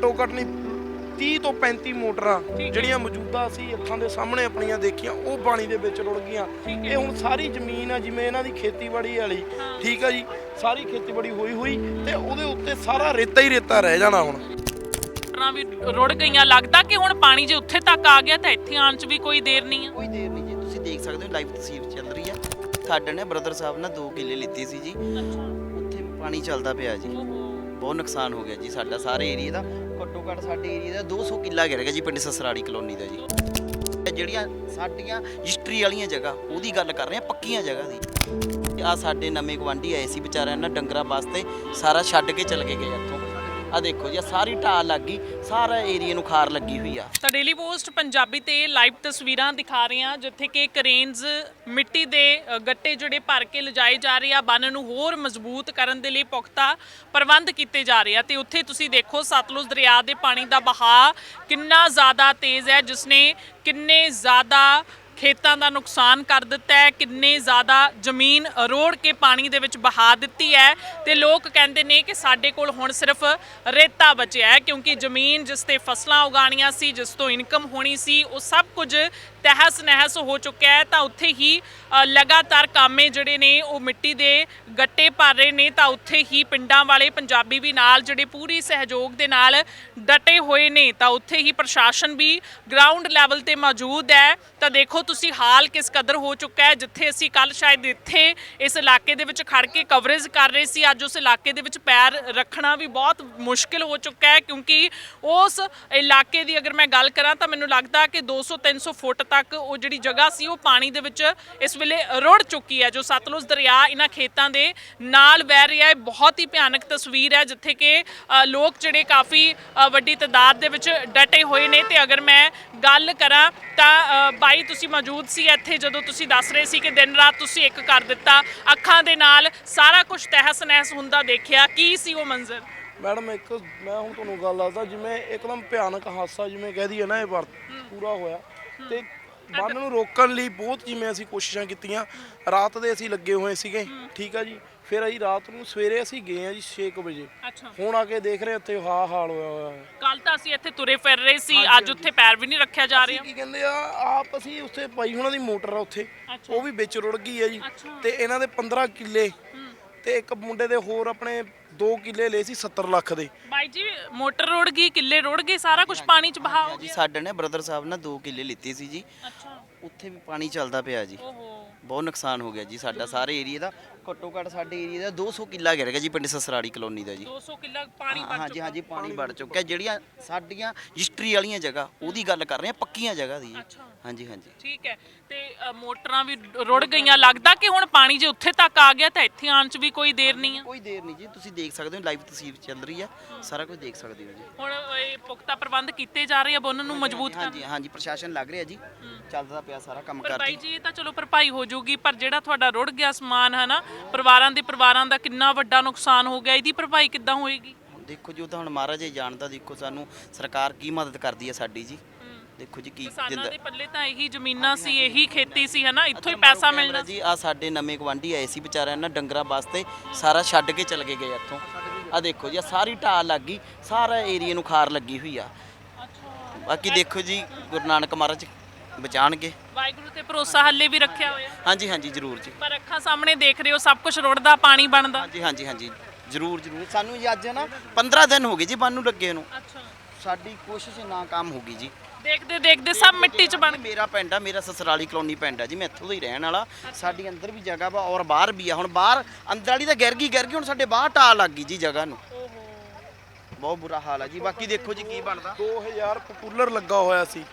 ਘੱਟ ਨਹੀਂ 30 ਤੋਂ 35 ਮੋਟਰਾਂ। ਜਿਹੜੀਆਂ ਮੌਜੂਦਾ ਸੀ ਅੱਖਾਂ ਦੇ ਸਾਹਮਣੇ ਆਪਣੀਆਂ ਦੇਖੀਆਂ ਉਹ ਪਾਣੀ ਦੇ ਵਿੱਚ ਰੁੜ ਗਈਆਂ। ਇਹ ਹੁਣ ਸਾਰੀ ਜ਼ਮੀਨ ਆ ਜਿਵੇਂ ਇਹਨਾਂ ਦੀ ਖੇਤੀਬਾੜੀ ਵਾਲੀ। ਠੀਕ ਆ ਜੀ? ਸਾਰੀ ਖੇਤੀਬਾੜੀ ਹੋਈ ਹੋਈ ਤੇ ਉਹਦੇ ਉੱਤੇ ਸਾਰਾ ਰੇਤਾ ਹੀ ਰੇਤਾ ਰਹਿ ਜਾਣਾ ਹੁਣ। ਮੋਟਰਾਂ ਵੀ ਰੁੜ ਗਈਆਂ। ਲੱਗਦਾ ਕਿ ਹੁਣ ਪਾਣੀ ਜੇ ਉੱਥੇ ਤੱਕ ਆ ਗਿਆ ਤਾਂ ਇੱਥੇ ਆਉਣ 'ਚ ਵੀ ਕੋਈ ਦੇਰ ਨਹੀਂ ਆ। ਕੋਈ ਦੇਰ ਨਹੀਂ ਜੀ। ਤੁਸੀਂ ਦੇਖ ਸਕਦੇ ਹੋ ਲਾਈਵ ਤਸਵੀਰ ਚੱਲ ਰਹੀ ਆ। ਸਾਡੇ ਨੇ ਬ੍ਰਦਰ ਸਾਹਿਬ ਨੇ 2 ਕਿੱਲੇ ਲਿੱਤੀ ਸੀ ਜੀ। ਅੱਛਾ। ਉੱਥੇ ਪਾਣੀ ਚੱਲਦਾ ਪਿਆ ਜੀ। ਬਹੁਤ ਨੁਕਸਾਨ ਹੋ ਗਿਆ ਜੀ ਸਾਡਾ ਸਾਰੇ ਏਰੀਆ ਦਾ। ਘੱਟੋ ਘੱਟ ਸਾਡੇ ਏਰੀਆ ਦਾ 200 ਕਿੱਲਾ ਗਿਰ ਗਿਆ ਜੀ ਪਿੰਡ ਸਸਰਾੜੀ ਕਲੋਨੀ ਦਾ ਜੀ। ਇਹ ਜਿਹੜੀਆਂ ਸਾਡੀਆਂ ਹਿਸਟਰੀ ਵਾਲੀਆਂ ਜਗ੍ਹਾ, ਉਹਦੀ ਗੱਲ ਕਰ ਰਹੇ ਆ ਪੱਕੀਆਂ ਜਗ੍ਹਾ ਦੀ। ਆ ਸਾਡੇ ਨਵੇਂ ਗਵਾਂਢੀ ਆਏ ਸੀ ਵਿਚਾਰਿਆਂ ਨਾਲ ਡੰਗਰਾਂ ਵਾਸਤੇ, ਸਾਰਾ ਛੱਡ ਕੇ ਚਲ ਕੇ ਗਏ ਇੱਥੋਂ। ਆ ਦੇਖੋ ਜੀ ਆਹ ਸਾਰੀ ਢਾਲ ਲੱਗ ਗਈ ਸਾਰਾ ਏਰੀਆ ਨੂੰ ਖਾਰ ਲੱਗੀ ਹੋਈ ਆ। ਤਾਂ ਡੇਲੀ ਪੋਸਟ ਪੰਜਾਬੀ ਤੇ ਲਾਈਵ ਤਸਵੀਰਾਂ ਦਿਖਾ ਰਹੇ ਹਾਂ ਜਿੱਥੇ ਕਿ ਕਰੇਨਸ ਮਿੱਟੀ ਦੇ ਅ, ਗੱਟੇ ਜਿਹੜੇ ਭਰ ਕੇ ਲਿਜਾਏ ਜਾ ਰਹੇ ਆ ਬੰਨ ਨੂੰ ਹੋਰ ਮਜ਼ਬੂਤ ਕਰਨ ਦੇ ਲਈ ਪੁਖਤਾ ਪ੍ਰਬੰਧ ਕੀਤੇ ਜਾ ਰਹੇ ਆ। ਤੇ ਉੱਥੇ ਤੁਸੀਂ ਦੇਖੋ ਸਤਲੁਜ ਦਰਿਆ ਦੇ ਪਾਣੀ ਦਾ ਬਹਾਅ ਕਿੰਨਾ ਜ਼ਿਆਦਾ ਤੇਜ਼ ਹੈ ਜਿਸ ਨੇ ਕਿੰਨੇ ਜ਼ਿਆਦਾ ਖੇਤਾਂ ਦਾ ਨੁਕਸਾਨ ਕਰ ਦਿੱਤਾ ਹੈ, ਕਿੰਨੇ ਜ਼ਿਆਦਾ ਜ਼ਮੀਨ ਰੋੜ ਕੇ ਪਾਣੀ ਦੇ ਵਿੱਚ ਬਹਾ ਦਿੱਤੀ ਹੈ ਤੇ ਲੋਕ ਕਹਿੰਦੇ ਨੇ ਕਿ ਸਾਡੇ ਕੋਲ ਹੁਣ ਸਿਰਫ ਰੇਤਾ ਬਚਿਆ ਹੈ, ਕਿਉਂਕਿ ਜ਼ਮੀਨ ਜਿਸ ਤੇ ਫਸਲਾਂ ਉਗਾਣੀਆਂ ਸੀ, ਜਿਸ ਤੋਂ ਇਨਕਮ ਹੋਣੀ ਸੀ, ਉਹ ਸਭ ਕੁਝ ਤਹਿਸ ਨਹਿਸ ਹੋ ਚੁੱਕਿਆ ਹੈ। ਤਾਂ ਉੱਥੇ ਹੀ ਲਗਾਤਾਰ ਕਾਮੇ ਜਿਹੜੇ ਨੇ, ਉਹ ਮਿੱਟੀ ਦੇ ਗੱਟੇ ਭਰ ਰਹੇ ਨੇ। ਤਾਂ ਉੱਥੇ ਹੀ ਪਿੰਡਾਂ ਵਾਲੇ ਪੰਜਾਬੀ ਵੀ ਨਾਲ, ਜਿਹੜੇ ਪੂਰੀ ਸਹਿਯੋਗ ਦੇ ਨਾਲ ਡਟੇ ਹੋਏ ਨੇ, ਤਾਂ ਉੱਥੇ ਹੀ ਪ੍ਰਸ਼ਾਸਨ ਵੀ ਗਰਾਊਂਡ ਲੈਵਲ ਤੇ ਮੌਜੂਦ ਹੈ। ਤਾਂ ਦੇਖੋ ਤੁਸੀਂ ਹਾਲ ਕਿਸ ਕਦਰ ਹੋ ਚੁੱਕਾ ਹੈ, ਜਿੱਥੇ ਅਸੀਂ ਕੱਲ ਸ਼ਾਇਦ ਇੱਥੇ ਇਸ ਇਲਾਕੇ ਦੇ ਵਿੱਚ ਖੜ ਕੇ ਕਵਰੇਜ ਕਰ ਰਹੇ ਸੀ, ਅੱਜ ਉਸ ਇਲਾਕੇ ਦੇ ਵਿੱਚ ਪੈਰ ਰੱਖਣਾ ਵੀ ਬਹੁਤ ਮੁਸ਼ਕਿਲ ਹੋ ਚੁੱਕਾ ਹੈ, ਕਿਉਂਕਿ ਉਸ ਇਲਾਕੇ ਦੀ ਅਗਰ ਮੈਂ ਗੱਲ ਕਰਾਂ ਤਾਂ ਮੈਨੂੰ ਲੱਗਦਾ ਕਿ 200 300 ਫੁੱਟ ਤੱਕ ਉਹ ਜਿਹੜੀ ਜਗ੍ਹਾ ਸੀ, ਉਹ ਪਾਣੀ ਦੇ ਵਿੱਚ ਇਸ ਵੇਲੇ ਰੁੜ ਚੁੱਕੀ ਹੈ, ਜੋ ਸਤਲੁਜ ਦਰਿਆ ਇਹਨਾਂ ਖੇਤਾਂ ਦੇ ਨਾਲ ਵਹਿ ਰਿਹਾ ਹੈ। ਬਹੁਤ ਹੀ ਭਿਆਨਕ ਤਸਵੀਰ ਹੈ, ਜਿੱਥੇ ਕਿ ਲੋਕ ਜਿਹੜੇ ਕਾਫੀ ਵੱਡੀ ਤਾਦਾਦ ਦੇ ਵਿੱਚ ਡਟੇ ਹੋਏ ਨੇ। ਤੇ ਅਗਰ ਮੈਂ ਗੱਲ ਕਰਾਂ ਤਾਂ ਬਾਈ, ਤੁਸੀਂ ਮੌਜੂਦ ਸੀ ਇੱਥੇ ਜਦੋਂ ਤੁਸੀਂ ਦੱਸ ਰਹੇ ਸੀ ਕਿ ਦਿਨ ਰਾਤ ਤੁਸੀਂ ਇੱਕ ਕਰ ਦਿੱਤਾ ਅੱਖਾਂ ਦੇ ਨਾਲ ਸਾਰਾ ਕੁਝ ਤਹਿਸ ਨਹਿਸ ਹੁੰਦਾ ਦੇਖਿਆ ਕੀ ਸੀ ਉਹ ਮੰਜ਼ਰ ਮੈਡਮ ਇੱਕ ਮੈਂ ਹੁਣ ਤੁਹਾਨੂੰ ਗੱਲ ਦੱਸਦਾ ਜਿਵੇਂ ਇੱਕਦਮ ਭਿਆਨਕ ਹਾਦਸਾ ਜਿਵੇਂ ਕਹਿ ਦਈਏ ਨਾ ਇਹ ਪੂਰਾ ਹੋਇਆ। ਤੇ ਬੰਨ ਨੂੰ ਰੋਕਣ ਲਈ ਬਹੁਤ ਜਿਵੇਂ ਅਸੀਂ ਕੋਸ਼ਿਸ਼ਾਂ ਕੀਤੀਆਂ। ਰਾਤ ਦੇ ਅਸੀਂ ਲੱਗੇ ਹੋਏ ਸੀਗੇ ਠੀਕ ਆ ਜੀ? ਫਿਰ ਅਸੀਂ ਰਾਤ ਨੂੰ ਸਵੇਰੇ ਅਸੀਂ ਗਏ ਆ ਜੀ 6 ਵਜੇ। ਅੱਛਾ। ਹੁਣ ਆ ਕੇ ਦੇਖ ਰਹੇ ਉੱਥੇ ਹਾ ਹਾਲ ਹੋਇਆ ਹੋਇਆ ਹੈ। ਕੱਲ ਤਾਂ ਅਸੀਂ ਇੱਥੇ ਤੁਰੇ ਫਿਰ ਰਹੇ ਸੀ ਅੱਜ ਉੱਥੇ ਪੈਰ ਵੀ ਨਹੀਂ ਰੱਖਿਆ ਜਾ ਰਿਹਾ। ਕੀ ਕਹਿੰਦੇ ਆ ਆਪ ਅਸੀਂ ਉੱਥੇ ਭਾਈ ਉਹਨਾਂ ਦੀ ਮੋਟਰ ਆ ਉੱਥੇ ਅੱਛਾ। ਉਹ ਵੀ ਵਿੱਚ ਰੁੜ ਗਈ ਹੈ ਜੀ। ਅੱਛਾ। ਤੇ ਇਹਨਾਂ ਦੇ 15 ਕਿੱਲੇ ਤੇ ਇੱਕ ਮੁੰਡੇ ਦੇ ਹੋਰ ਆਪਣੇ 2 ਕਿੱਲੇ ਲਏ ਸੀ 70 ਲੱਖ ਦੇ। ਬਾਈ ਜੀ ਮੋਟਰ ਰੋੜ ਗਈ ਕਿੱਲੇ ਰੋੜ ਗਏ ਸਾਰਾ ਕੁਝ ਪਾਣੀ ਚ ਬਹਾ ਹੋ ਜੀ ਗਿਆ। ਸਾਡੇ ਨੇ ਬ੍ਰਦਰ ਸਾਹਿਬ ਨੇ 2 ਕਿੱਲੇ ਲਿੱਤੀ ਸੀ ਜੀ। ਅੱਛਾ। ਉੱਥੇ ਵੀ ਪਾਣੀ ਚੱਲਦਾ ਪਿਆ ਜੀ। ਓਹੋ। ਬਹੁਤ ਨੁਕਸਾਨ ਹੋ ਗਿਆ ਜੀ ਸਾਡਾ ਸਾਰੇ ਏਰੀਆ ਦਾ। ਘੱਟੋ ਘੱਟ ਸਾਡੇ ਏਰੀਆ ਦਾ 200 ਕਿੱਲਾ ਗਿਰ ਗਿਆ ਜੀ ਪਿੰਡ ਸਸਰਾੜੀ ਕਲੋਨੀ ਦਾ ਜੀ। 200 ਕਿੱਲਾ ਪਾਣੀ ਹਾਂ ਵੱਜ ਹਾਂਜੀ ਹਾਂਜੀ ਪਾਣੀ ਵੜ ਚੁੱਕਿਆ ਜਿਹੜੀਆਂ ਸਾਡੀਆਂ ਹਿਸਟਰੀ ਵਾਲੀਆਂ ਜਗ੍ਹਾ ਉਹਦੀ ਗੱਲ ਕਰ ਰਹੇ ਆ ਪੱਕੀਆਂ ਜਗ੍ਹਾ ਦੀ ਜੀ। ਅੱਛਾ। ਹਾਂਜੀ ਹਾਂਜੀ। ਠੀਕ ਹੈ। ਤੇ ਅ, ਮੋਟਰਾਂ ਵੀ ਰੁੜ ਗਈਆਂ। ਲੱਗਦਾ ਕਿ ਹੁਣ ਪਾਣੀ ਜੇ ਉੱਥੇ ਤੱਕ ਆ ਗਿਆ ਤਾਂ ਇੱਥੇ ਆਉਣ 'ਚ ਵੀ ਕੋਈ ਦੇਰ ਨਹੀਂ ਆ? ਕੋਈ ਦੇਰ ਨਹੀਂ ਜੀ। ਤੁਸੀਂ ਦੇਖ ਸਕਦੇ ਹੋ ਲਾਈਵ ਤਸਵੀਰ ਚੱਲ ਰਹੀ ਆ। ਸਾਰਾ ਕੁਝ ਦੇਖ ਸਕਦੇ ਹੋ ਜੀ। ਹੁਣ ਇਹ ਪੁਖਤਾ ਪ੍ਰਬੰਧ ਕੀਤੇ ਜਾ ਰਹੇ ਆ ਬੰਨ ਨੂੰ ਮਜ਼ਬੂਤ ਕਰਨ। ਹਾਂਜੀ ਹਾਂਜੀ ਪ੍ਰਸ਼ਾਸਨ ਲੱਗ ਰਿਹਾ ਜੀ। ਚੱਲਦਾ ਪਿਆ ਸਾਰਾ ਕੰਮ ਪਰ ਬਾਈ ਜੀ ਇਹ ਤਾਂ ਚਲੋ ਭਰਪਾਈ ਹੋ ਜਾਊਗੀ ਪਰ ਜਿਹੜਾ ਤੁਹਾਡਾ ਰੁੜ ਗਿਆ ਸਮਾਨ ਹੈ ਨਾ ਪਰਿਵਾਰਾਂ ਦੇ ਪਰਿਵਾਰਾਂ ਦਾ ਕਿੰਨਾ ਵੱਡਾ ਨੁਕਸਾਨ ਹੋ ਗਿਆ ਇਹਦੀ ਭਰਪਾਈ ਕਿੱਦਾਂ ਹੋਏਗੀ? ਦੇਖੋ ਜੀ ਉਹ ਤਾਂ ਹੁਣ ਮਹਾਰਾਜ ਹੀ ਜਾਣਦਾ ਦੇਖੋ ਸਾਨੂੰ ਸਰਕਾਰ ਕੀ ਮਦਦ ਕਰਦੀ ਹੈ ਸਾਡੀ ਜੀ। ਦੇਖੋ ਜੀ ਕੀ ਕਿਸਾਨਾਂ ਦੇ ਪੱਲੇ ਤਾਂ ਇਹੀ ਜ਼ਮੀਨਾਂ ਸੀ ਇਹੀ ਖੇਤੀ ਸੀ ਹਨਾ? ਇੱਥੋਂ ਹੀ ਪੈਸਾ ਮਿਲਣਾ ਜੀ ਆ ਸਾਡੇ ਨਵੇਂ ਗਵਾਂਢੀ ਆਏ ਸੀ ਵਿਚਾਰਿਆਂ ਨੇ ਡੰਗਰਾਂ ਵਾਸਤੇ ਸਾਰਾ ਛੱਡ ਕੇ ਚਲ ਕੇ ਗਏ ਇੱਥੋਂ। ਆ ਦੇਖੋ ਜੀ ਆਹ ਸਾਰੀ ਢਾਲ ਲੱਗ ਗਈ ਸਾਰਾ ਏਰੀਆ ਨੂੰ ਖਾਰ ਲੱਗੀ ਹੋਈ ਆ। ਬਾਕੀ ਦੇਖੋ ਜੀ ਗੁਰੂ ਨਾਨਕ ਮਹਾਰਾਜ ਬਚਾਣਗੇ। ਵਾਹਿਗੁਰੂ ਤੇ ਭਰੋਸਾ ਹੱਲੇ ਵੀ ਰੱਖਿਆ ਹੋਇਆ। ਹਾਂਜੀ ਹਾਂਜੀ ਜ਼ਰੂਰ ਜੀ। ਪਰ ਅੱਖਾਂ ਸਾਹਮਣੇ ਦੇਖ ਰਹੇ ਹੋ ਸਭ ਕੁਝ ਰੁੜਦਾ ਪਾਣੀ ਬਣਦਾ। ਹਾਂਜੀ ਹਾਂਜੀ ਹਾਂਜੀ ਜ਼ਰੂਰ ਜ਼ਰੂਰ। ਸਾਨੂੰ ਜੀ ਅੱਜ ਨਾ 15 ਦਿਨ ਹੋ ਗਏ ਜੀ ਬੰਨ ਨੂੰ ਲੱਗੇ ਨੂੰ। ਅੱਛਾ। ਸਾਡੀ ਕੋਸ਼ਿਸ਼ ਨਾਕਾਮ ਹੋ ਗਈ ਜੀ। ਦੇਖਦੇ ਦੇਖਦੇ ਸਭ ਮਿੱਟੀ 'ਚ ਬਣ ਮੇਰਾ ਪਿੰਡ ਆ ਮੇਰਾ ਸਸਰਾਲੀ ਕਲੋਨੀ ਪਿੰਡ ਆ ਜੀ ਮੈਂ ਇੱਥੋਂ ਦਾ ਹੀ ਰਹਿਣ ਵਾਲਾ। ਸਾਡੀ ਅੰਦਰ ਵੀ ਜਗ੍ਹਾ ਵਾ ਔਰ ਬਾਹਰ ਵੀ ਆ। ਹੁਣ ਬਾਹਰ ਅੰਦਰ ਵਾਲੀ ਤਾਂ ਗਿਰ ਗਈ ਗਿਰ ਗਈ ਹੁਣ ਸਾਡੇ ਬਾਹਰ ਟਾਲ ਲੱਗ ਗਈ ਜੀ ਜਗ੍ਹਾ ਨੂੰ। ਬਹੁਤ ਬੁਰਾ ਹਾਲ ਆ ਜੀ। ਬਾਕੀ ਦੇਖੋ ਜੀ ਕੀ ਬਣਦਾ। 2000 ਪਪੂਲਰ ਲੱਗਾ ਹੋਇਆ ਸੀ।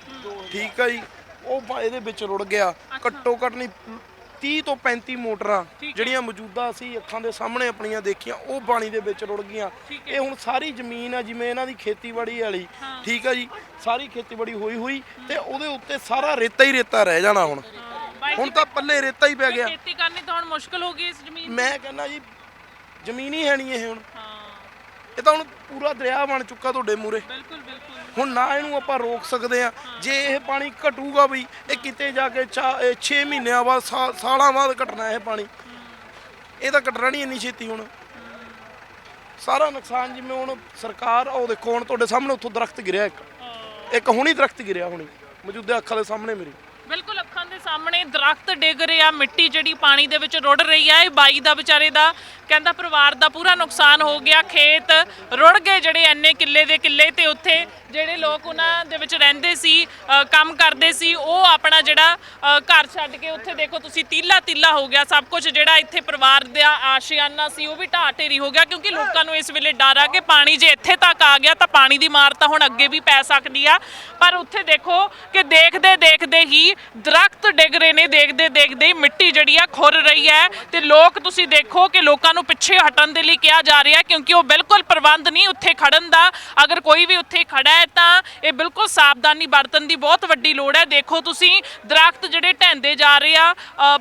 ਠੀਕ ਆ ਜੀ। ਉਹ ਬ- ਇਹਦੇ ਵਿੱਚ ਰੁੜ ਗਿਆ। ਘੱਟੋ ਘੱਟ ਨਹੀਂ 30 ਤੋਂ 35 ਮੋਟਰਾਂ ਜਿਹੜੀਆਂ ਮੌਜੂਦਾ ਸੀ ਅੱਖਾਂ ਦੇ ਸਾਹਮਣੇ ਆਪਣੀਆਂ ਦੇਖੀਆਂ ਉਹ ਪਾਣੀ ਦੇ ਵਿੱਚ ਰੁੜ ਗਈਆਂ। ਇਹ ਹੁਣ ਸਾਰੀ ਜ਼ਮੀਨ ਆ ਜਿਵੇਂ ਇਹਨਾਂ ਦੀ ਖੇਤੀਬਾੜੀ ਵਾਲੀ। ਠੀਕ ਆ ਜੀ? ਸਾਰੀ ਖੇਤੀਬਾੜੀ ਹੋਈ ਹੋਈ ਤੇ ਉਹਦੇ ਉੱਤੇ ਸਾਰਾ ਰੇਤਾ ਹੀ ਰੇਤਾ ਰਹਿ ਜਾਣਾ ਹੁਣ। ਬਾਈ ਹੁਣ ਤਾਂ ਪੱਲੇ ਰੇਤਾ ਹੀ ਪੈ ਗਿਆ। ਖੇਤੀ ਕਰਨੀ ਤਾਂ ਹੁਣ ਮੁਸ਼ਕਲ ਹੋ ਗਈ ਇਸ ਜ਼ਮੀਨ। ਮੈਂ ਕਹਿੰਦਾ ਜੀ ਜ਼ਮੀਨ ਹੀ ਹੈ ਨਹੀਂ ਇਹ ਹੁਣ। ਹਾਂ। ਇਹ ਤਾਂ ਹੁਣ ਪੂਰਾ ਦਰਿਆ ਬਣ ਚੁੱਕਾ ਤੁਹਾਡੇ ਮੂਰੇ ਬਿਲਕੁਲ ਬਿਲਕੁਲ। ਹੁਣ ਨਾ ਇਹਨੂੰ ਆਪਾਂ ਰੋਕ ਸਕਦੇ ਆ ਜੇ ਇਹ ਪਾਣੀ ਘਟੂਗਾ ਵੀ, ਇਹ ਕਿਤੇ ਜਾ ਕੇ 6 ਮਹੀਨਿਆਂ ਬਾਅਦ, ਸਾ- ਸਾਲਾਂ ਬਾਅਦ ਘਟਣਾ ਇਹ ਪਾਣੀ। ਇਹ ਤਾਂ ਘਟਣਾ ਨਹੀਂ ਇੰਨੀ ਛੇਤੀ ਹੁਣ। ਸਾਰਾ ਨੁਕਸਾਨ ਜਿਵੇਂ ਹੁਣ ਸਰਕਾਰ ਉਹ ਦੇਖੋ, ਹੁਣ ਤੁਹਾਡੇ ਸਾਹਮਣੇ ਉੱਥੋਂ ਦਰਖਤ ਗਿਰਿਆ ਇੱਕ। ਇੱਕ ਹੁਣੀ ਦਰਖਤ ਗਿਰਿਆ ਹੁਣੀ। ਮੌਜੂਦਾ ਅੱਖਾਂ ਦੇ ਸਾਹਮਣੇ ਮੇਰੀ। ਸਾਹਮਣੇ ਦਰਖਤ ਡਿੱਗ ਰਿਹਾ ਮਿੱਟੀ ਜਿਹੜੀ ਪਾਣੀ ਦੇ ਵਿੱਚ ਰੁੜ ਰਹੀ ਹੈ ਇਹ ਬਾਈ ਦਾ ਵਿਚਾਰੇ ਦਾ ਕਹਿੰਦਾ ਪਰਿਵਾਰ ਦਾ ਪੂਰਾ ਨੁਕਸਾਨ ਹੋ ਗਿਆ ਖੇਤ ਰੁੜ ਗਏ ਜਿਹੜੇ ਐਨੇ ਕਿੱਲੇ ਦੇ ਕਿੱਲੇ ਤੇ ਉੱਥੇ ਜਿਹੜੇ ਲੋਕ ਉਹਨਾਂ ਦੇ ਵਿੱਚ ਰਹਿੰਦੇ ਸੀ ਅ, ਕੰਮ ਕਰਦੇ ਸੀ ਉਹ ਆਪਣਾ ਜਿਹੜਾ ਅ, ਘਰ ਛੱਡ ਕੇ ਉੱਥੇ ਦੇਖੋ ਤੁਸੀਂ ਤੀਲਾ ਤੀਲਾ ਹੋ ਗਿਆ ਸਭ ਕੁਝ ਜਿਹੜਾ ਇੱਥੇ ਪਰਿਵਾਰ ਦਾ ਆਸ਼ਿਆਨਾ ਸੀ ਉਹ ਵੀ ਢਾਹ ਢੇਰੀ ਹੋ ਗਿਆ ਕਿਉਂਕਿ ਲੋਕਾਂ ਨੂੰ ਇਸ ਵੇਲੇ ਡਰ ਆ ਕਿ ਪਾਣੀ ਜੇ ਇੱਥੇ ਤੱਕ ਆ ਗਿਆ ਤਾਂ ਪਾਣੀ ਦੀ ਮਾਰ ਤਾਂ ਹੁਣ ਅੱਗੇ ਵੀ ਪੈ ਸਕਦੀ ਆ ਪਰ ਉੱਥੇ ਦੇਖੋ ਕਿ ਦੇਖਦੇ ਦੇਖਦੇ ਹੀ ਦਰਖਤ ਡਿੱਗ ਰਹੇ ਨੇ, ਦੇਖਦੇ ਦੇਖਦੇ ਹੀ ਮਿੱਟੀ ਜਿਹੜੀ ਆ ਖੁਰ ਰਹੀ ਹੈ ਤੇ ਲੋਕ ਤੁਸੀਂ ਦੇਖੋ ਕਿ ਲੋਕਾਂ ਨੂੰ ਪਿੱਛੇ ਹਟਣ ਦੇ ਲਈ ਕਿਹਾ ਜਾ ਰਿਹਾ ਕਿਉਂਕਿ ਉਹ ਬਿਲਕੁਲ ਪ੍ਰਬੰਧ ਨਹੀਂ ਉੱਥੇ ਖੜਨ ਦਾ। ਅਗਰ ਕੋਈ ਵੀ ਉੱਥੇ ਖੜਾ ਹੈ ਤਾਂ ਇਹ ਬਿਲਕੁਲ ਸਾਵਧਾਨੀ ਵਰਤਣ ਦੀ ਬਹੁਤ ਵੱਡੀ ਲੋੜ ਹੈ। ਦੇਖੋ ਤੁਸੀਂ, ਦਰਖਤ ਜਿਹੜੇ ਢਹਿੰਦੇ ਜਾ ਰਹੇ ਆ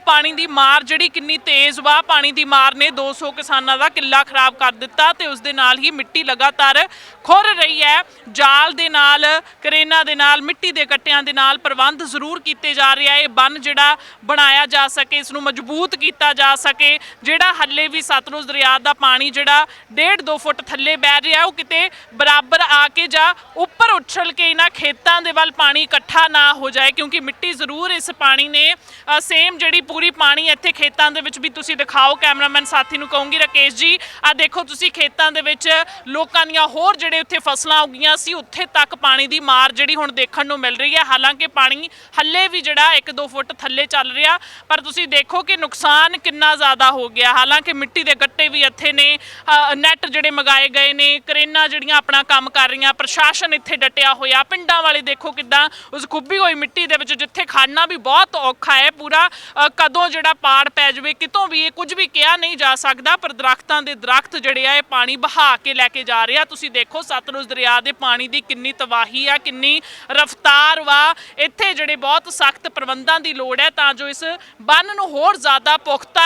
ਪਾਣੀ ਦੀ ਮਾਰ ਜਿਹੜੀ ਕਿੰਨੀ ਤੇਜ਼ ਵਾ, ਪਾਣੀ ਦੀ ਮਾਰ ਨੇ 200 ਕਿਸਾਨਾਂ ਦਾ ਕਿੱਲਾ ਖਰਾਬ ਕਰ ਦਿੱਤਾ ਤੇ ਉਸ ਦੇ ਨਾਲ ਹੀ ਮਿੱਟੀ ਲਗਾਤਾਰ ਖੁਰ ਰਹੀ ਹੈ। ਜਾਲ ਦੇ ਨਾਲ, ਕਰੇਨਾ ਦੇ ਨਾਲ, ਮਿੱਟੀ ਦੇ ਕੱਟਿਆਂ ਦੇ ਨਾਲ ਪ੍ਰਬੰਧ ਜ਼ਰੂਰ ਕੀਤੇ ਜਾ ਰਿਹਾ ਹੈ ਬੰਨ ਜਿਹੜਾ ਬਣਾਇਆ ਜਾ ਸਕੇ, ਇਸ ਨੂੰ ਮਜ਼ਬੂਤ ਕੀਤਾ ਜਾ ਸਕੇ, ਜਿਹੜਾ ਹੱਲੇ ਵੀ ਸਤਲੁਜ ਦਰਿਆ ਦਾ ਪਾਣੀ ਜਿਹੜਾ 1.5 2 ਫੁੱਟ ਥੱਲੇ ਬਹਿ ਰਿਹਾ, ਉਹ ਕਿਤੇ ਬਰਾਬਰ ਆ ਕੇ ਜਾਂ ਉੱਪਰ ਉੱਛਲ ਕੇ ਇਹਨਾਂ ਖੇਤਾਂ ਦੇ ਵੱਲ ਪਾਣੀ ਇਕੱਠਾ ਨਾ ਹੋ ਜਾਏ, ਕਿਉਂਕਿ ਮਿੱਟੀ ਜ਼ਰੂਰ ਇਸ ਪਾਣੀ ਨੇ ਸੇਮ ਜਿਹੜੀ ਪੂਰੀ ਪਾਣੀ ਇੱਥੇ ਖੇਤਾਂ ਦੇ ਵਿੱਚ ਵੀ ਤੁਸੀਂ ਦਿਖਾਓ, ਕੈਮਰਾਮੈਨ ਸਾਥੀ ਨੂੰ ਕਹੂੰਗੀ ਰਾਕੇਸ਼ ਜੀ, ਆ ਦੇਖੋ ਤੁਸੀਂ ਖੇਤਾਂ ਦੇ ਵਿੱਚ ਲੋਕਾਂ ਦੀਆਂ ਹੋਰ ਜਿਹੜੇ ਉੱਥੇ ਫਸਲਾਂ ਉੱਗੀਆਂ ਸੀ, ਉੱਥੇ ਤੱਕ ਪਾਣੀ ਦੀ ਮਾਰ ਜਿਹੜੀ ਹੁਣ ਦੇਖਣ ਨੂੰ ਮਿਲ ਰਹੀ ਹੈ, ਹਾਲਾਂਕਿ ਪਾਣੀ ਹੱਲੇ ਵੀ ਜਿਹੜਾ 2 ਫੁੱਟ ਥੱਲੇ ਚੱਲ ਰਿਹਾ ਪਰ ਤੁਸੀਂ ਦੇਖੋ ਕਿ ਨੁਕਸਾਨ ਕਿੰਨਾ ਜ਼ਿਆਦਾ ਹੋ ਗਿਆ। ਹਾਲਾਂਕਿ ਮਿੱਟੀ ਦੇ ਗੱਟੇ ਵੀ ਇੱਥੇ ਨੇ ਅ, ਨੈਟ ਜਿਹੜੇ ਮਗਾਏ ਗਏ ਨੇ ਕਰੇਨਾ ਜਿਹੜੀਆਂ ਆਪਣਾ ਕੰਮ ਕਰ ਰਹੀਆਂ ਪ੍ਰਸ਼ਾਸਨ ਇੱਥੇ ਡਟਿਆ ਹੋਇਆ। ਪਿੰਡਾਂ ਵਾਲੇ ਦੇਖੋ ਕਿਦਾਂ ਉਸ ਖੁੱਬੀ ਹੋਈ ਮਿੱਟੀ ਦੇ ਵਿੱਚ ਜਿੱਥੇ ਖੜਨਾ ਵੀ ਬਹੁਤ ਔਖਾ ਹੈ। ਪੂਰਾ ਕਦੋਂ ਜਿਹੜਾ ਪਾੜ ਪੈ ਜਾਵੇ ਕਿਤੋਂ ਵੀ ਇਹ ਕੁਝ ਵੀ ਕਿਹਾ ਨਹੀਂ ਜਾ ਸਕਦਾ ਪਰ ਦਰਖਤਾਂ ਦੇ ਦਰਖਤ ਜਿਹੜੇ ਆ ਇਹ ਪਾਣੀ ਬਹਾ ਕੇ ਲੈ ਕੇ ਜਾ ਰਿਹਾ। ਤੁਸੀਂ ਦੇਖੋ ਸਤਲੁਜ ਦਰਿਆ ਦੇ ਪਾਣੀ ਦੀ ਕਿੰਨੀ ਤਬਾਹੀ ਆ ਕਿੰਨੀ ਰਫ਼ਤਾਰ ਵਾ। ਇੱਥੇ ਜਿਹੜੇ ਬਹੁਤ ਸਖਤ ਪ੍ਰਬੰਧ ਦੀ ਲੋੜ ਹੈ ਤਾਂ ਜੋ ਇਸ ਬੰਨ ਨੂੰ ਹੋਰ ਜ਼ਿਆਦਾ ਪੁਖਤਾ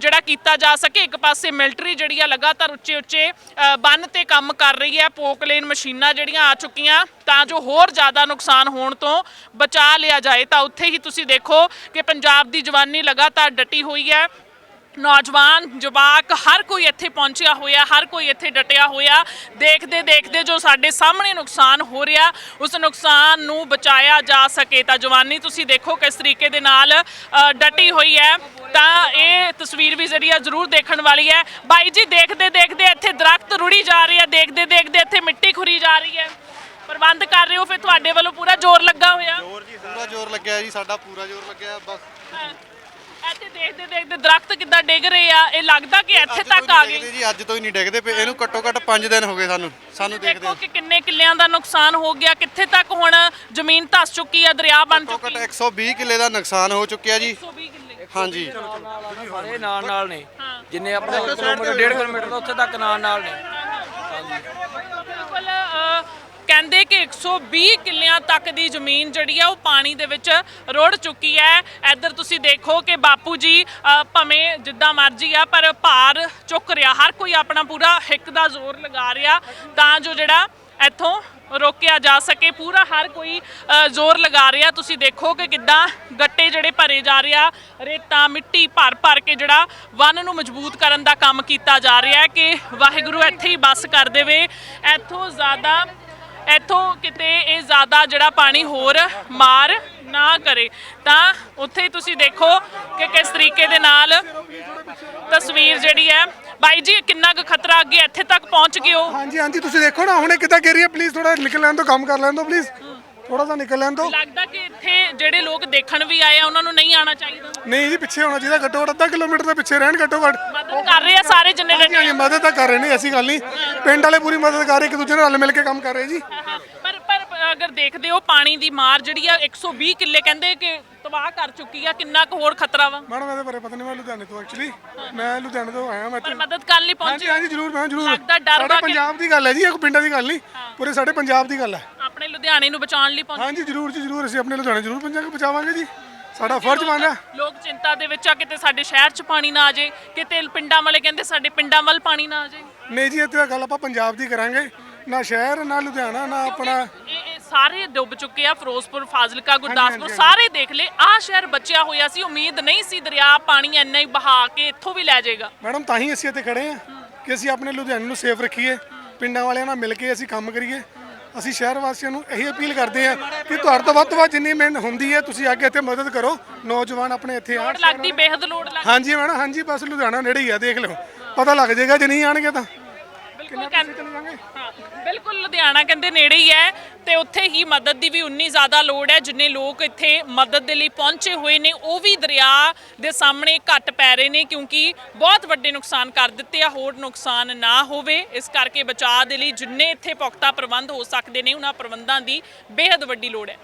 ਜਿਹੜਾ ਕੀਤਾ ਜਾ ਸਕੇ। ਇੱਕ ਪਾਸੇ ਮਿਲਟਰੀ ਜਿਹੜੀ ਆ ਲਗਾਤਾਰ ਉੱਚੇ ਉੱਚੇ ਅ, ਬੰਨ ਤੇ ਕੰਮ ਕਰ ਰਹੀ ਹੈ ਪੋਕਲੇਨ ਮਸ਼ੀਨਾਂ ਜਿਹੜੀਆਂ ਆ ਚੁੱਕੀਆਂ ਤਾਂ ਜੋ ਹੋਰ ਜ਼ਿਆਦਾ ਨੁਕਸਾਨ ਹੋਣ ਤੋਂ ਬਚਾ ਲਿਆ ਜਾਏ। ਤਾਂ ਉੱਥੇ ਹੀ ਤੁਸੀਂ ਦੇਖੋ ਕਿ ਪੰਜਾਬ ਦੀ ਜਵਾਨੀ ਲਗਾਤਾਰ ਡਟੀ ਹੋਈ ਹੈ। ਨੌਜਵਾਨ ਜਵਾਕ ਹਰ ਕੋਈ ਇੱਥੇ ਪਹੁੰਚਿਆ ਹੋਇਆ ਹਰ ਕੋਈ ਇੱਥੇ ਡਟਿਆ ਹੋਇਆ। ਦੇਖਦੇ ਦੇਖਦੇ ਜੋ ਸਾਡੇ ਸਾਹਮਣੇ ਨੁਕਸਾਨ ਹੋ ਰਿਹਾ ਉਸ ਨੁਕਸਾਨ ਨੂੰ ਬਚਾਇਆ ਜਾ ਸਕੇ। ਤਾਂ ਜਵਾਨੀ ਤੁਸੀਂ ਦੇਖੋ ਕਿਸ ਤਰੀਕੇ ਦੇ ਨਾਲ ਅ, ਡਟੀ ਹੋਈ ਹੈ। ਤਾਂ ਇਹ ਤਸਵੀਰ ਵੀ ਜ਼ਰੀਆ ਜ਼ਰੂਰ ਦੇਖਣ ਵਾਲੀ ਹੈ। ਬਾਈ ਜੀ ਦੇਖਦੇ ਦੇਖਦੇ ਇੱਥੇ ਦਰਖਤ ਰੁੜੀ ਜਾ ਰਹੀ ਹੈ ਦੇਖਦੇ ਦੇਖਦੇ ਇੱਥੇ ਮਿੱਟੀ ਖੁਰੀ ਜਾ ਰਹੀ ਹੈ। ਪ੍ਰਬੰਧ ਕਰ ਰਹੇ ਹੋ ਫਿਰ ਤੁਹਾਡੇ ਵੱਲੋਂ ਪੂਰਾ ਜ਼ੋਰ ਲੱਗਾ ਹੋਇਆ। ਜ਼ੋਰ ਜੀ ਪੂਰਾ ਜ਼ੋਰ ਲੱਗਿਆ ਜੀ ਸਾਡਾ ਪੂਰਾ ਜ਼ੋਰ ਲੱਗਿਆ ਬਸ। ਇੱਥੇ ਦੇਖਦੇ ਦੇਖਦੇ ਦਰਖਤ ਕਿੱਦਾਂ ਡਿੱਗ ਰਹੇ ਆ ਇਹ ਲੱਗਦਾ ਕਿ ਇੱਥੇ ਤੋਂ ਤੱਕ ਆ ਗਏ। ਜੀ ਅੱਜ ਤੋਂ ਹੀ ਨਹੀਂ ਡਿੱਗਦੇ ਪਏ ਇਹਨੂੰ ਘੱਟੋ ਘੱਟ 5 ਦਿਨ ਹੋ ਗਏ ਸਾਨੂੰ ਸਾਨੂੰ ਦੇਖਦੇ ਦੇਖੋ ਕਿ ਕਿੰਨੇ ਕਿੱਲਿਆਂ ਦਾ ਨੁਕਸਾਨ ਹੋ ਗਿਆ ਕਿੱਥੇ ਤੱਕ ਹੁਣ ਜ਼ਮੀਨ ਧਸ ਚੁੱਕੀ ਆ ਦਰਿਆ ਬਣ ਘੱਟੋ ਚੁੱਕੀ। ਘੱਟ 120 ਕਿੱਲੇ ਦਾ ਨੁਕਸਾਨ ਹੋ ਚੁੱਕਿਆ ਜੀ। 120 ਕਿੱਲੇ। ਹਾਂਜੀ। ਸਾਰੇ ਨਾਲ ਨਾਲ ਨੇ ਹਾਂ। ਜਿੰਨੇ ਆਪਣੇ ਕਿਲੋਮੀਟਰ 1.5 ਕਿਲੋਮੀਟਰ ਦਾ ਉੱਥੇ ਤੱਕ ਨਾਲ ਨਾਲ ਨੇ। ਕਹਿੰਦੇ ਕਿ 120 ਕਿੱਲਿਆਂ ਤੱਕ ਦੀ ਜ਼ਮੀਨ ਜਿਹੜੀ ਆ ਉਹ ਪਾਣੀ ਦੇ ਵਿੱਚ ਰੁੜ ਚੁੱਕੀ ਹੈ। ਇੱਧਰ ਤੁਸੀਂ ਦੇਖੋ ਕਿ ਬਾਪੂ ਜੀ ਅ, ਭਾਵੇਂ ਜਿੱਦਾਂ ਮਰਜ਼ੀ ਆ ਪਰ ਭਾਰ ਚੁੱਕ ਰਿਹਾ। ਹਰ ਕੋਈ ਆਪਣਾ ਪੂਰਾ ਹਿੱਕ ਦਾ ਜ਼ੋਰ ਲਗਾ ਰਿਹਾ ਤਾਂ ਜੋ ਜਿਹੜਾ ਇੱਥੋਂ ਰੋਕਿਆ ਜਾ ਸਕੇ। ਪੂਰਾ ਹਰ ਕੋਈ ਜ਼ੋਰ ਲਗਾ ਰਿਹਾ। ਤੁਸੀਂ ਦੇਖੋ ਕਿ ਕਿੱਦਾਂ ਗੱਟੇ ਜਿਹੜੇ ਭਰੇ ਜਾ ਰਿਹਾ ਰੇਤਾ ਮਿੱਟੀ ਭਰ ਭਰ ਕੇ ਜਿਹੜਾ ਵਨ ਨੂੰ ਮਜ਼ਬੂਤ ਕਰਨ ਦਾ ਕੰਮ ਕੀਤਾ ਜਾ ਰਿਹਾ ਹੈ ਕਿ ਵਾਹਿਗੁਰੂ ਇੱਥੇ ਹੀ ਬਸ ਕਰ ਦੇਵੇ। ਇੱਥੋਂ ਜ਼ਿਆਦਾ ਇੱਥੋਂ ਕਿਤੇ ਇਹ ਜ਼ਿਆਦਾ ਜਿਹੜਾ ਪਾਣੀ ਹੋਰ ਮਾਰ ਨਾ ਕਰੇ। ਤਾਂ ਉੱਥੇ ਤੁਸੀਂ ਦੇਖੋ ਕਿ ਕਿਸ ਤਰੀਕੇ ਦੇ ਨਾਲ ਤਸਵੀਰ ਜਿਹੜੀ ਹੈ, ਬਾਈ ਜੀ, ਕਿੰਨਾ ਕੁ ਖਤਰਾ ਅੱਗੇ ਇੱਥੇ ਤੱਕ ਪਹੁੰਚ ਗਏ ਹੋ? ਹਾਂਜੀ ਹਾਂਜੀ, ਤੁਸੀਂ ਦੇਖੋ ਨਾ, ਹੁਣੇ ਕਿੱਦਾਂ ਗਿਰ ਰਹੀ ਹੈ ਪਲੀਜ਼ ਥੋੜਾ ਨਿਕਲ ਲੈਣ ਤੋਂ ਕੰਮ ਕਰ ਲੈਣ ਤੋਂ ਪਲੀਜ਼ ਥੋੜਾ ਜਿਹਾ ਨਿਕਲ ਲੈਣ ਤੋਂ ਲੱਗਦਾ ਕਿ ਇੱਥੇ ਜਿਹੜੇ ਲੋਕ ਦੇਖਣ ਵੀ ਆਏ ਆ ਉਹਨਾਂ ਨੂੰ ਨਹੀਂ ਆਉਣਾ ਚਾਹੀਦਾ? ਨਹੀਂ ਜੀ ਪਿੱਛੇ ਹੋਣਾ ਚਾਹੀਦਾ ਘੱਟੋ ਘੱਟ ਅੱਧਾ ਕਿਲੋਮੀਟਰ ਦੇ ਪਿੱਛੇ ਰਹਿਣ ਘੱਟੋ ਘੱਟ। ਮਦਦ ਕਰ ਰਹੇ ਆ ਸਾਰੇ ਜਿੰਨੇ ਹਾਂਜੀ ਹਾਂਜੀ ਮਦਦ ਤਾਂ ਕਰ ਰਹੇ ਨੇ ਐਸੀ ਗੱਲ ਨਹੀਂ। ਪਿੰਡ ਵਾਲੇ ਪੂਰੀ ਮਦਦ ਕਰ ਰਹੇ ਇੱਕ ਦੂਜੇ ਨਾਲ ਰਲ ਮਿਲ ਕੇ ਕੰਮ ਕਰ ਰਹੇ ਜੀ। ਪਰ ਪਰ ਅਗਰ ਦੇਖਦੇ ਹੋ ਪਾਣੀ ਦੀ ਮਾਰ ਜਿਹੜੀ ਆ 120 ਕਿੱਲੇ ਕਹਿੰਦੇ ਕਿ ਤਬਾਹ ਕਰ ਚੁੱਕੀ ਆ ਕਿੰਨਾ ਕੁ ਹੋਰ ਖਤਰਾ ਵਾ? ਮੈਡਮ ਇਹਦੇ ਬਾਰੇ ਪਤਾ ਨਹੀਂ ਮੈਂ ਲੁਧਿਆਣੇ ਤੋਂ ਐਕਚੁਅਲੀ ਮੈਂ ਲੁਧਿਆਣੇ ਤੋਂ ਆਇਆ ਮੈਂ ਪਰ ਮਦਦ ਕਰਨ ਲਈ ਹਾਂਜੀ ਪਹੁੰਚੇ ਹਾਂਜੀ ਜ਼ਰੂਰ ਮੈਂ ਜ਼ਰੂਰ। ਲੱਗਦਾ ਡਰ ਵਾ ਸਾਡੇ ਕਿ- ਪੰਜਾਬ ਦੀ ਗੱਲ ਹੈ ਜੀ ਇਹ ਕੋਈ ਪਿੰਡਾਂ ਦੀ ਗੱਲ ਨਹੀਂ ਪੂਰੇ ਸਾਡੇ ਪੰਜਾਬ ਦੀ ਗੱਲ ਹੈ। ਆਪਣੇ ਲੁਧਿਆਣੇ ਨੂੰ ਬਚਾਉਣ ਲਈ ਪਹੁੰਚੇ ਹਾਂਜੀ ਜ਼ਰੂਰ ਜੀ ਜ਼ਰੂਰ। ਅਸੀਂ ਆਪਣੇ ਲੁਧਿਆਣੇ ਜ਼ਰੂਰ ਪਹੁੰਚਾਂਗੇ ਬਚਾਵਾਂਗੇ ਜੀ। ਸਾਡਾ ਫਰਜ਼ ਬਣਦਾ। ਲੋਕ ਚਿੰਤਾ ਦੇ ਵਿੱਚ ਆ ਕਿਤੇ ਸਾਡੇ ਸ਼ਹਿਰ 'ਚ ਪਾਣੀ ਨਾ ਆ ਜਾਏ ਕਿਤੇ ਪਿੰਡਾਂ ਵਾਲੇ ਕਹਿੰਦੇ ਸਾਡੇ ਪਿੰਡਾਂ ਵੱਲ ਪਾਣੀ ਨਾ ਆ ਜਾਏ। ਨਹੀਂ ਜੀ ਇੱਥੇ ਤਾਂ ਗੱਲ ਆਪਾਂ ਪੰਜਾਬ ਦੀ ਕਰਾਂਗੇ। ਨਾ ਸ਼ਹਿਰ ਨਾ ਲੁਧਿਆਣਾ ਨਾ ਆਪਣਾ ਇਹ ਇਹ ਸਾਰੇ ਡੁੱਬ ਚੁੱਕੇ ਆ ਫਿਰੋਜ਼ਪੁਰ ਫਾਜ਼ਿਲਕਾ ਗੁਰਦਾਸਪੁਰ ਸਾਰੇ ਦੇਖ ਲੈ ਆ ਸ਼ਹਿਰ ਬਚਿਆ ਹੋਇਆ ਸੀ ਉਮੀਦ ਨਹੀਂ ਸੀ ਦਰਿਆ ਪਾਣੀ ਇੰਨਾ ਹੀ ਬਹਾ ਕੇ ਇੱਥੋਂ ਵੀ ਲੈ ਜਾਏਗਾ। ਮੈਡਮ ਤਾਂ ਹੀ ਅਸੀਂ ਇੱਥੇ ਖੜੇ ਆ ਕਿ ਅਸੀਂ ਆਪਣੇ ਲੁਧਿਆਣੇ ਨੂੰ ਸੇਫ ਰੱਖੀਏ ਪਿੰਡਾਂ ਵਾਲਿਆਂ ਨਾਲ ਮਿਲ ਕੇ ਅਸੀਂ ਕੰਮ ਕਰੀਏ। ਅਸੀਂ ਸ਼ਹਿਰ ਵਾਸੀਆਂ ਨੂੰ ਇਹੀ ਅਪੀਲ ਕਰਦੇ ਹਾਂ ਕਿ ਤੁਹਾਡੇ ਤੋਂ ਵੱਧ ਤੋਂ ਵੱਧ ਜਿੰਨੀ ਮਿਹਨਤ ਹੁੰਦੀ ਹੈ ਤੁਸੀਂ ਅੱਗੇ ਇੱਥੇ ਮਦਦ ਕਰੋ। ਨੌਜਵਾਨ ਆਪਣੇ ਇੱਥੇ ਲੋੜ ਲੱਗਦੀ ਬੇਹੱਦ ਲੋੜ ਲੱਗਦੀ। ਹਾਂਜੀ ਮੈਡਮ ਹਾਂਜੀ ਬਸ ਲੁਧਿਆਣਾ ਨੇੜੇ ਹੀ ਆ ਦੇਖ ਲਓ। ਪਤਾ ਲੱਗ ਜਾਏਗਾ ਜੇ ਨਹੀਂ ਆਣਗੇ ਤਾਂ। ਬਿਲਕੁਲ ਕਹਿੰਦੇ ਹਾਂ ਬਿਲਕੁਲ ਲੁਧਿਆਣਾ ਕਹਿੰਦੇ ਨੇੜੇ ਹੀ ਹੈ। ਤੇ ਉੱਥੇ ਹੀ ਮਦਦ ਦੀ ਵੀ ਉਨੀ ਜ਼ਿਆਦਾ ਲੋੜ ਹੈ, ਜਿੰਨੇ ਲੋਕ ਇੱਥੇ ਮਦਦ ਦੇ ਲਈ ਪਹੁੰਚੇ ਹੋਏ ਨੇ। ਉਹ ਵੀ ਦਰਿਆ ਦੇ ਸਾਹਮਣੇ ਘੱਟ ਪੈ ਰਹੇ ਨੇ, ਕਿਉਂਕਿ ਬਹੁਤ ਵੱਡੇ ਨੁਕਸਾਨ ਕਰ ਦਿੱਤੇ ਆ। ਹੋਰ ਨੁਕਸਾਨ ਨਾ ਹੋਵੇ, ਇਸ ਕਰਕੇ ਬਚਾਅ ਦੇ ਲਈ ਜਿੰਨੇ ਇੱਥੇ ਪੁਖਤਾ ਪ੍ਰਬੰਧ ਹੋ ਸਕਦੇ ਨੇ, ਉਹਨਾਂ ਪ੍ਰਬੰਧਾਂ ਦੀ ਬੇहद ਵੱਡੀ ਲੋੜ ਹੈ।